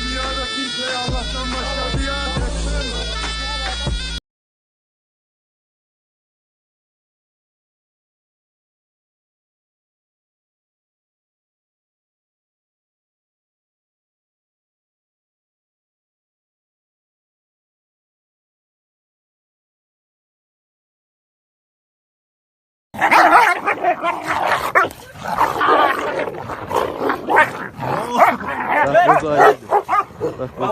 Dünyada kimseye Allah'tan başka biat etmem. Bak bu sahibi. Bak bu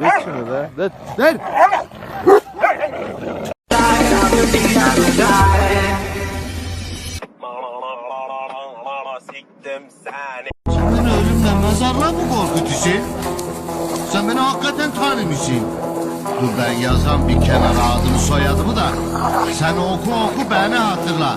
Ver şunu be. Ver. Ver. Dur ben yazan bir kenara adımı soyadımı da sen oku oku beni hatırla.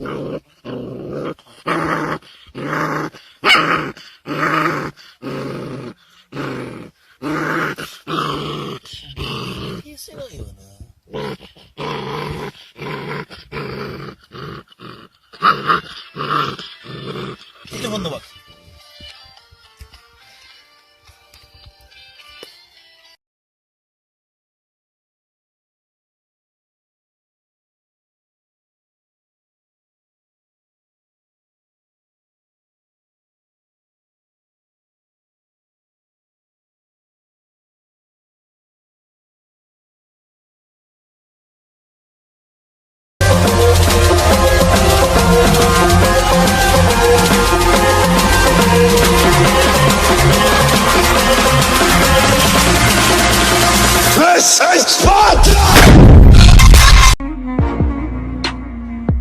Mm-hmm.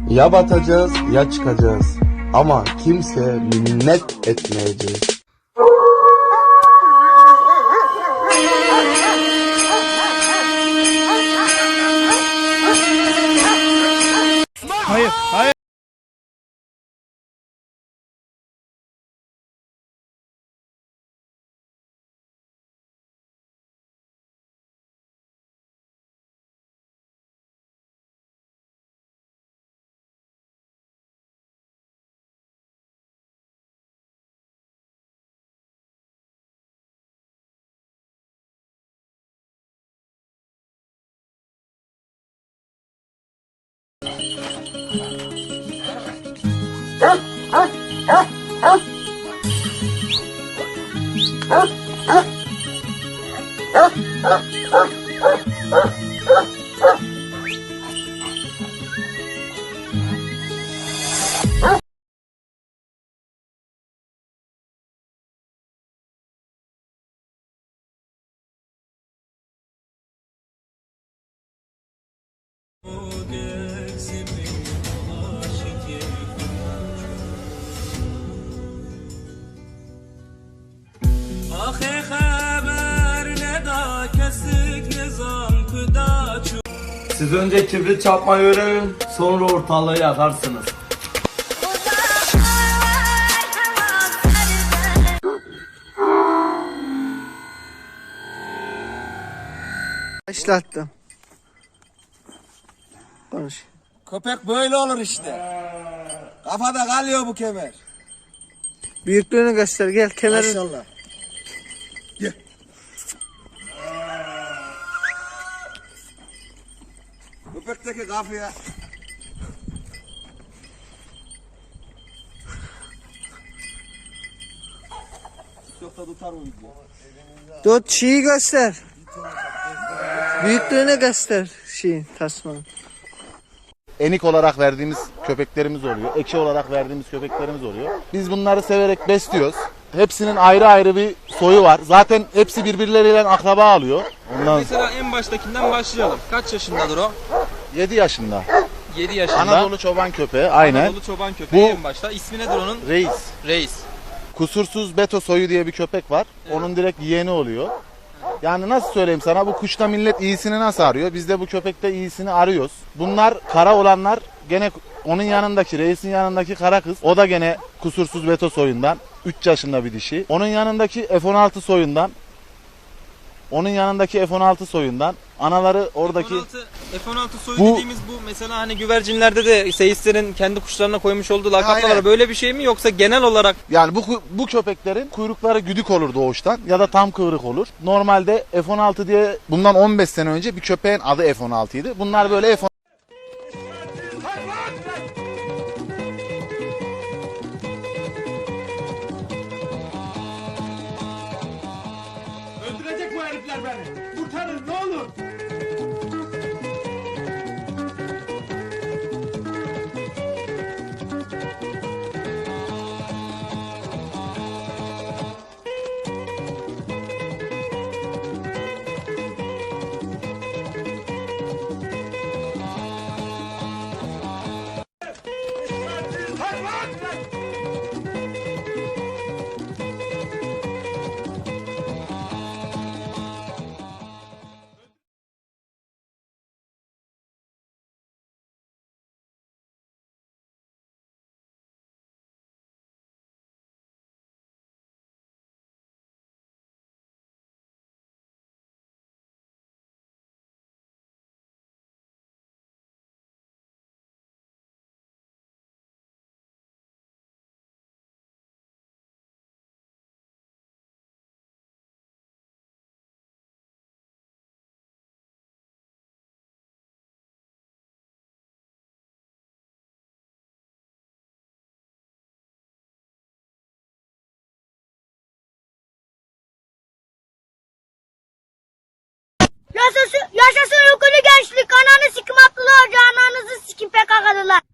Ya batacağız ya çıkacağız. Ama kimse minnet etmeyeceğiz. Hayır. Hayır. Oh, oh, oh. Siz önce kibrit çarpmayı öğrenin, sonra ortalığı yakarsınız. Başlattım. Konuş. Köpek böyle olur işte. Kafada kalıyor bu kemer. Büyüklüğünü göster gel kemerin. Maşallah. Gel. Köpekteki kafaya. Yoksa tutar mı video? Tut şeyi göster. Büyüklüğünü göster şeyin tasmanın. Enik olarak verdiğimiz köpeklerimiz oluyor. Ekşi olarak verdiğimiz köpeklerimiz oluyor. Biz bunları severek besliyoruz. Hepsinin ayrı ayrı bir soyu var. Zaten hepsi birbirleriyle akraba alıyor. Ondan Mesela en baştakinden başlayalım. Kaç yaşındadır o? 7 yaşında. 7 yaşında. Anadolu çoban köpeği aynen. Anadolu çoban köpeği Bu- en başta. İsmi nedir onun? Reis. Reis. Kusursuz beto soyu diye bir köpek var. Onun direkt yeğeni oluyor. Yani nasıl söyleyeyim sana bu kuşta millet iyisini nasıl arıyor? Biz de bu köpekte iyisini arıyoruz. Bunlar kara olanlar gene onun yanındaki reisin yanındaki kara kız. O da gene kusursuz beto soyundan. 3 yaşında bir dişi. Onun yanındaki F16 soyundan. Onun yanındaki F16 soyundan. Anaları oradaki F-16, F-16 soyu Bu- dediğimiz bu mesela hani güvercinlerde de seyislerin kendi kuşlarına koymuş olduğu lakaplar Böyle bir şey mi yoksa genel olarak Yani bu bu köpeklerin kuyrukları güdük olur doğuştan ya da tam kıvrık olur. Normalde F16 diye bundan 15 sene önce bir köpeğin adı F16 idi. Bunlar böyle F16 Yaşasın, yaşasın yukarı gençlik. Ananı sikim attılar. Cananızı sikim PKK'lılar.